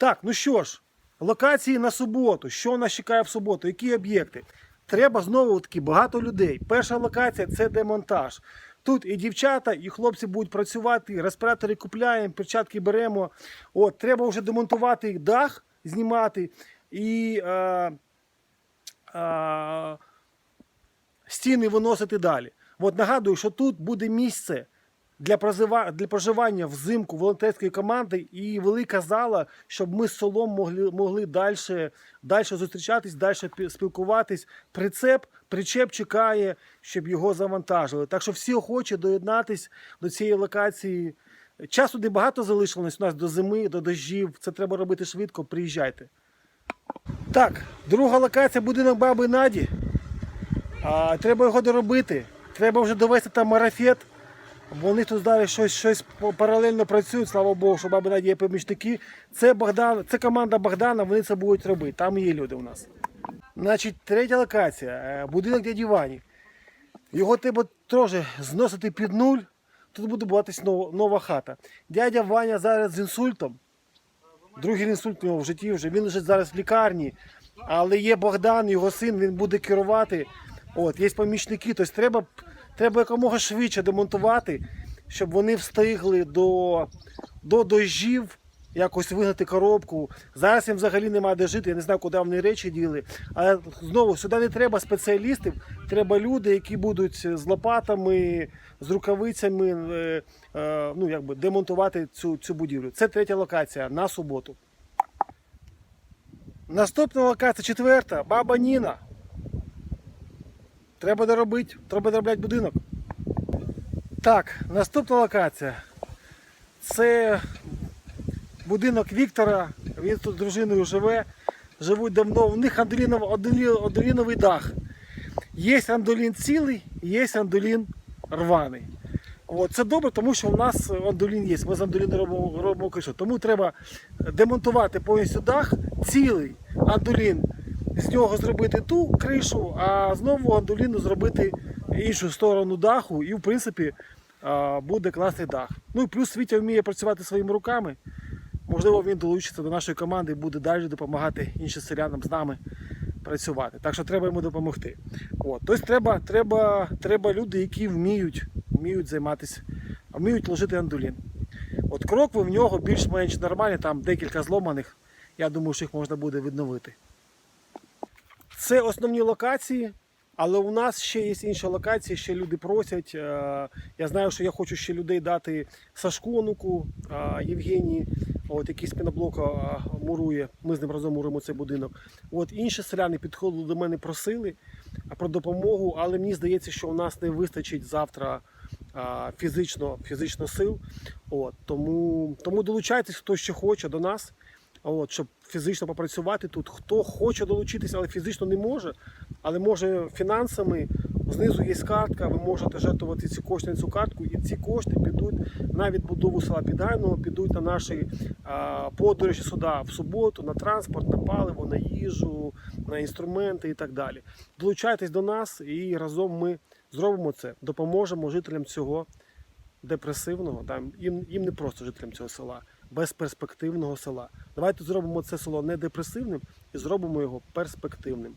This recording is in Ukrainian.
Так, ну що ж, локації на суботу. Що нас чекає в суботу? Які об'єкти? Треба знову таки багато людей. Перша локація це демонтаж. Тут і дівчата, і хлопці будуть працювати, респіратори купляємо, перчатки беремо. От, треба вже демонтувати дах, знімати і е, е, стіни виносити далі. От нагадую, що тут буде місце для прожива- для проживання взимку волонтерської команди і велика зала, щоб ми з селом могли, могли далі, далі зустрічатись, далі спілкуватись. Прицеп, причеп чекає, щоб його завантажили. Так що всі охочі доєднатись до цієї локації. Часу не багато залишилось у нас до зими, до дощів. Це треба робити швидко. Приїжджайте. Так, друга локація будинок баби Наді. А, треба його доробити. Треба вже довести там марафет. Вони тут далі щось, щось паралельно працюють, слава Богу, що баби Наді помічники. Це Богдан, це команда Богдана, вони це будуть робити. Там є люди у нас. Значить, третя локація. е, Будинок дяді Вані. Його треба трохи зносити під нуль. Тут буде будуватись нова, нова хата. Дядя Ваня зараз з інсультом. Другий інсульт у нього в житті вже. Він лежить зараз в лікарні. Але є Богдан, його син, він буде керувати. От, є помічники. Тобто треба, треба якомога швидше демонтувати, щоб вони встигли до, до дощів якось вигнати коробку. Зараз їм взагалі немає де жити. Я не знаю, куди вони речі діли. Але знову сюди не треба спеціалістів, треба люди, які будуть з лопатами, з рукавицями е, е, ну, якби демонтувати цю, цю будівлю. Це третя локація на суботу. Наступна локація четверта. Баба Ніна. Треба доробити, треба доробляти будинок. Так, наступна локація. Це будинок Віктора. Він тут з дружиною живе. Живуть давно. У них андолінов, андолі- дах. Є андолін цілий, є андолін рваний. От, це добре, тому що у нас андолін є. Ми з андоліну робимо, робимо кришу. Тому треба демонтувати повністю дах, цілий андолін, з нього зробити ту кришу, а знову андоліну зробити іншу сторону даху, і в принципі буде класний дах. Ну і плюс Вітя вміє працювати своїми руками. Можливо, він долучиться до нашої команди і буде далі допомагати іншим селянам з нами працювати. Так що треба йому допомогти. От. Тобто треба, треба, треба люди, які вміють, вміють займатися, вміють ложити андулін. От крокви в нього більш-менш нормальні, там декілька зломаних. Я думаю, що їх можна буде відновити. Це основні локації, але у нас ще є інші локації, ще люди просять. Е, Я знаю, що я хочу ще людей дати Сашку Онуку, е, Євгенії, от, який з піноблока е, мурує. Ми з ним разом муримо цей будинок. От інші селяни підходили до мене, просили про допомогу, але мені здається, що у нас не вистачить завтра фізично, фізично сил. От, тому, тому долучайтесь, хто ще хоче до нас. От, щоб фізично попрацювати тут. Хто хоче долучитися, але фізично не може, але може фінансами. Знизу є картка, ви можете жертвувати ці кошти на цю картку, і ці кошти підуть на відбудову села Підайного, підуть на наші а, подорожі сюди в суботу, на транспорт, на паливо, на їжу, на інструменти і так далі. Долучайтесь до нас і разом ми зробимо це, допоможемо жителям цього депресивного, там їм, їм не просто жителям цього села, безперспективного села. Давайте зробимо це село не депресивним і зробимо його перспективним.